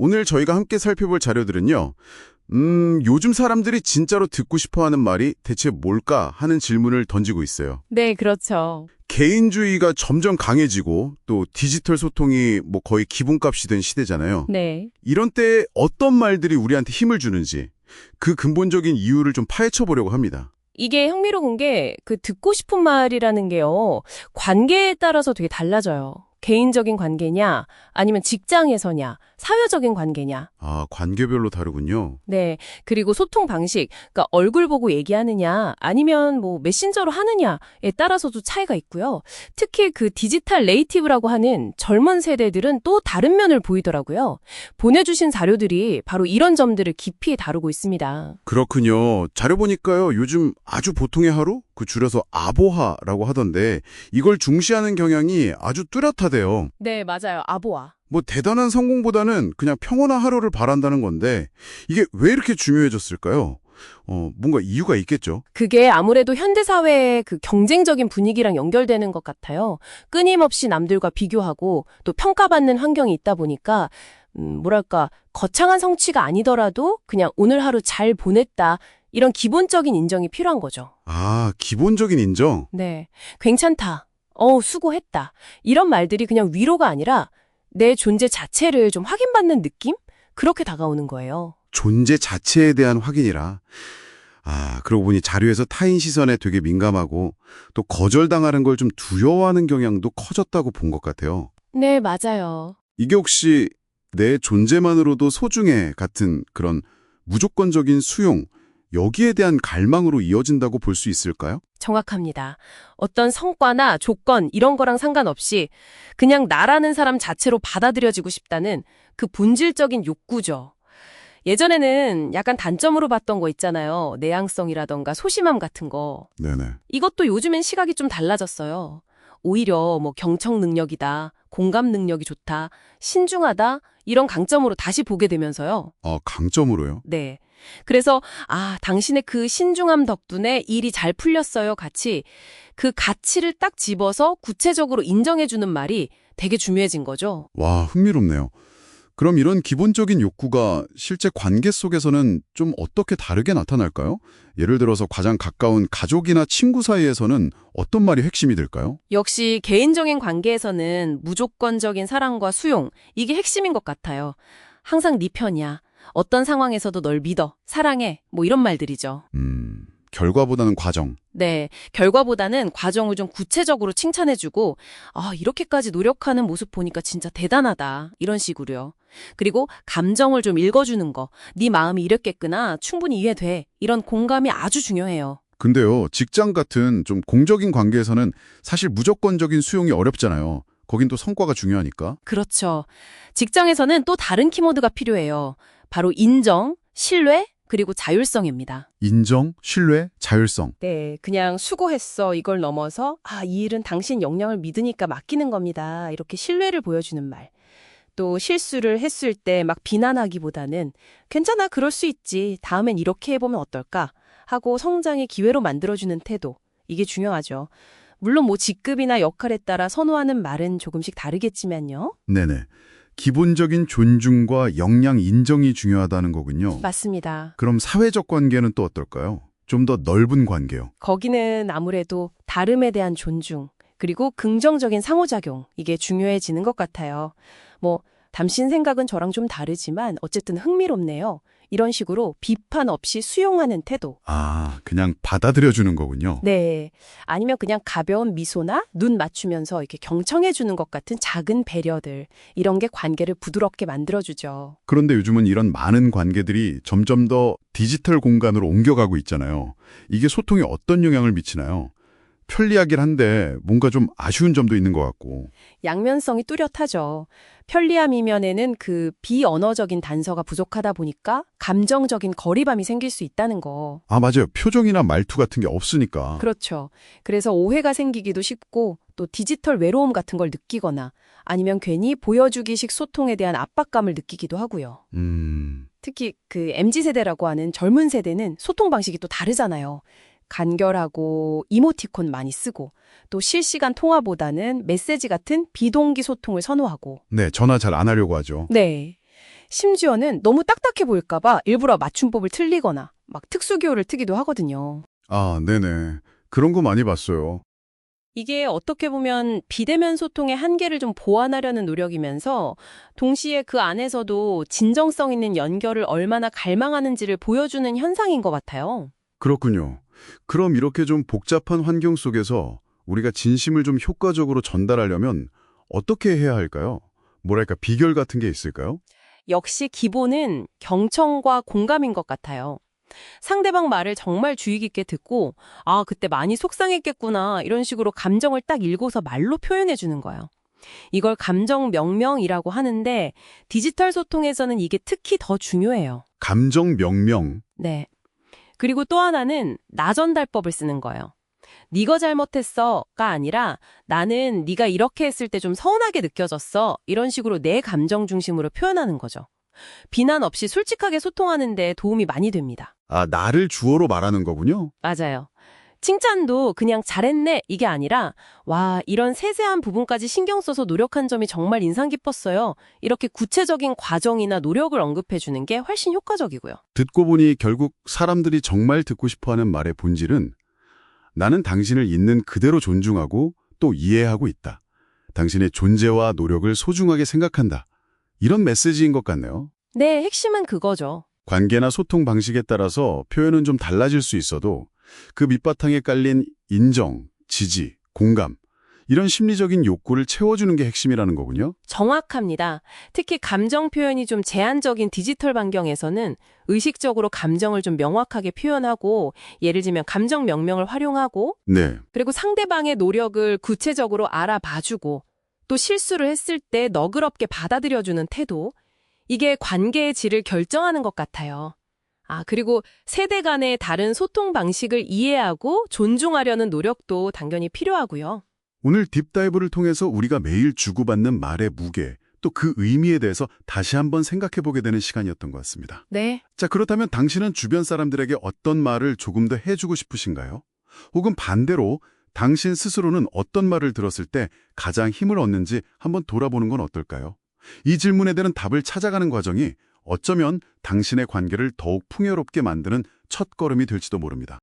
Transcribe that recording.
오늘 저희가 함께 살펴볼 자료들은요. 음, 요즘 사람들이 진짜로 듣고 싶어 하는 말이 대체 뭘까 하는 질문을 던지고 있어요. 네, 그렇죠. 개인주의가 점점 강해지고 또 디지털 소통이 뭐 거의 기본값이 된 시대잖아요. 네. 이런 때 어떤 말들이 우리한테 힘을 주는지 그 근본적인 이유를 좀 파헤쳐 보려고 합니다. 이게 흥미로운 게 그 듣고 싶은 말이라는 게요. 관계에 따라서 되게 달라져요. 개인적인 관계냐, 아니면 직장에서냐, 사회적인 관계냐. 아, 관계별로 다르군요. 네. 그리고 소통 방식, 그러니까 얼굴 보고 얘기하느냐, 아니면 뭐 메신저로 하느냐에 따라서도 차이가 있고요. 특히 그 디지털 네이티브라고 하는 젊은 세대들은 또 다른 면을 보이더라고요. 보내주신 자료들이 바로 이런 점들을 깊이 다루고 있습니다. 그렇군요. 자료 보니까요. 요즘 아주 보통의 하루? 그 줄여서 아보하라고 하던데 이걸 중시하는 경향이 아주 뚜렷하 대요. 네, 맞아요. 아보아. 뭐 대단한 성공보다는 그냥 평온한 하루를 바란다는 건데 이게 왜 이렇게 중요해졌을까요? 어, 뭔가 이유가 있겠죠. 그게 아무래도 현대사회의 그 경쟁적인 분위기랑 연결되는 것 같아요. 끊임없이 남들과 비교하고 또 평가받는 환경이 있다 보니까, 음, 뭐랄까, 거창한 성취가 아니더라도 그냥 오늘 하루 잘 보냈다. 이런 기본적인 인정이 필요한 거죠. 아, 기본적인 인정. 네. 괜찮다. 어우, 수고했다. 이런 말들이 그냥 위로가 아니라 내 존재 자체를 좀 확인받는 느낌? 그렇게 다가오는 거예요. 존재 자체에 대한 확인이라. 아, 그러고 보니 자료에서 타인 시선에 되게 민감하고 또 거절당하는 걸 좀 두려워하는 경향도 커졌다고 본 것 같아요. 네, 맞아요. 이게 혹시 내 존재만으로도 소중해 같은 그런 무조건적인 수용, 여기에 대한 갈망으로 이어진다고 볼 수 있을까요? 정확합니다. 어떤 성과나 조건 이런 거랑 상관없이 그냥 나라는 사람 자체로 받아들여지고 싶다는 그 본질적인 욕구죠. 예전에는 약간 단점으로 봤던 거 있잖아요. 내향성이라던가 소심함 같은 거. 네네. 이것도 요즘엔 시각이 좀 달라졌어요. 오히려 뭐 경청 능력이다, 공감 능력이 좋다, 신중하다 이런 강점으로 다시 보게 되면서요. 어, 강점으로요? 네. 그래서 아, 당신의 그 신중함 덕분에 일이 잘 풀렸어요. 같이 그 가치를 딱 집어서 구체적으로 인정해 주는 말이 되게 중요해진 거죠. 와, 흥미롭네요. 그럼 이런 기본적인 욕구가 실제 관계 속에서는 좀 어떻게 다르게 나타날까요? 예를 들어서 가장 가까운 가족이나 친구 사이에서는 어떤 말이 핵심이 될까요? 역시 개인적인 관계에서는 무조건적인 사랑과 수용 이게 핵심인 것 같아요. 항상 네 편이야. 어떤 상황에서도 널 믿어. 사랑해. 뭐 이런 말들이죠. 음, 결과보다는 과정. 네, 결과보다는 과정을 좀 구체적으로 칭찬해주고, 아, 이렇게까지 노력하는 모습 보니까 진짜 대단하다. 이런 식으로요. 그리고 감정을 좀 읽어주는 거. 네 마음이 이랬겠구나. 충분히 이해돼. 이런 공감이 아주 중요해요. 근데요, 직장 같은 좀 공적인 관계에서는 사실 무조건적인 수용이 어렵잖아요. 거긴 또 성과가 중요하니까. 그렇죠. 직장에서는 또 다른 키워드가 필요해요. 바로 인정, 신뢰, 그리고 자율성입니다. 인정, 신뢰, 자율성. 네, 그냥 수고했어. 이걸 넘어서, 아, 이 일은 당신 역량을 믿으니까 맡기는 겁니다. 이렇게 신뢰를 보여주는 말. 또 실수를 했을 때 막 비난하기보다는 괜찮아, 그럴 수 있지. 다음엔 이렇게 해보면 어떨까? 하고 성장의 기회로 만들어주는 태도. 이게 중요하죠. 물론 뭐 직급이나 역할에 따라 선호하는 말은 조금씩 다르겠지만요. 네네. 기본적인 존중과 역량 인정이 중요하다는 거군요. 맞습니다. 그럼 사회적 관계는 또 어떨까요? 좀 더 넓은 관계요. 거기는 아무래도 다름에 대한 존중, 그리고 긍정적인 상호작용, 이게 중요해지는 것 같아요. 뭐, 당신 생각은 저랑 좀 다르지만 어쨌든 흥미롭네요. 이런 식으로 비판 없이 수용하는 태도. 아, 그냥 받아들여주는 거군요. 네. 아니면 그냥 가벼운 미소나 눈 맞추면서 이렇게 경청해주는 것 같은 작은 배려들. 이런 게 관계를 부드럽게 만들어주죠. 그런데 요즘은 이런 많은 관계들이 점점 더 디지털 공간으로 옮겨가고 있잖아요. 이게 소통에 어떤 영향을 미치나요? 편리하긴 한데 뭔가 좀 아쉬운 점도 있는 것 같고. 양면성이 뚜렷하죠. 편리함 이면에는 그 비언어적인 단서가 부족하다 보니까 감정적인 거리감이 생길 수 있다는 거. 아, 맞아요. 표정이나 말투 같은 게 없으니까. 그렇죠. 그래서 오해가 생기기도 쉽고 또 디지털 외로움 같은 걸 느끼거나 아니면 괜히 보여주기식 소통에 대한 압박감을 느끼기도 하고요. 음, 특히 그 MZ세대라고 하는 젊은 세대는 소통 방식이 또 다르잖아요. 간결하고 이모티콘 많이 쓰고 또 실시간 통화보다는 메시지 같은 비동기 소통을 선호하고 네, 전화 잘 안 하려고 하죠. 네. 심지어는 너무 딱딱해 보일까 봐 일부러 맞춤법을 틀리거나 막 특수기호를 트기도 하거든요. 아, 네네. 그런 거 많이 봤어요. 이게 어떻게 보면 비대면 소통의 한계를 좀 보완하려는 노력이면서 동시에 그 안에서도 진정성 있는 연결을 얼마나 갈망하는지를 보여주는 현상인 것 같아요. 그렇군요. 그럼 이렇게 좀 복잡한 환경 속에서 우리가 진심을 좀 효과적으로 전달하려면 어떻게 해야 할까요? 뭐랄까 비결 같은 게 있을까요? 역시 기본은 경청과 공감인 것 같아요. 상대방 말을 정말 주의 깊게 듣고, 아, 그때 많이 속상했겠구나, 이런 식으로 감정을 딱 읽고서 말로 표현해 주는 거예요. 이걸 감정 명명이라고 하는데, 디지털 소통에서는 이게 특히 더 중요해요. 감정 명명. 네. 그리고 또 하나는 나 전달법을 쓰는 거예요. 네가 잘못했어가 아니라 나는 네가 이렇게 했을 때 좀 서운하게 느껴졌어. 이런 식으로 내 감정 중심으로 표현하는 거죠. 비난 없이 솔직하게 소통하는 데 도움이 많이 됩니다. 아, 나를 주어로 말하는 거군요. 맞아요. 칭찬도 그냥 잘했네 이게 아니라 와 이런 세세한 부분까지 신경 써서 노력한 점이 정말 인상 깊었어요. 이렇게 구체적인 과정이나 노력을 언급해 주는 게 훨씬 효과적이고요. 듣고 보니 결국 사람들이 정말 듣고 싶어하는 말의 본질은 나는 당신을 있는 그대로 존중하고 또 이해하고 있다. 당신의 존재와 노력을 소중하게 생각한다. 이런 메시지인 것 같네요. 네, 핵심은 그거죠. 관계나 소통 방식에 따라서 표현은 좀 달라질 수 있어도 그 밑바탕에 깔린 인정, 지지, 공감 이런 심리적인 욕구를 채워주는 게 핵심이라는 거군요. 정확합니다. 특히 감정 표현이 좀 제한적인 디지털 환경에서는 의식적으로 감정을 좀 명확하게 표현하고 예를 들면 감정 명명을 활용하고 네, 그리고 상대방의 노력을 구체적으로 알아봐주고 또 실수를 했을 때 너그럽게 받아들여주는 태도 이게 관계의 질을 결정하는 것 같아요. 아, 그리고 세대 간의 다른 소통 방식을 이해하고 존중하려는 노력도 당연히 필요하고요. 오늘 딥다이브를 통해서 우리가 매일 주고받는 말의 무게, 또 그 의미에 대해서 다시 한번 생각해보게 되는 시간이었던 것 같습니다. 네. 자, 그렇다면 당신은 주변 사람들에게 어떤 말을 조금 더 해주고 싶으신가요? 혹은 반대로 당신 스스로는 어떤 말을 들었을 때 가장 힘을 얻는지 한번 돌아보는 건 어떨까요? 이 질문에 대한 답을 찾아가는 과정이 어쩌면 당신의 관계를 더욱 풍요롭게 만드는 첫 걸음이 될지도 모릅니다.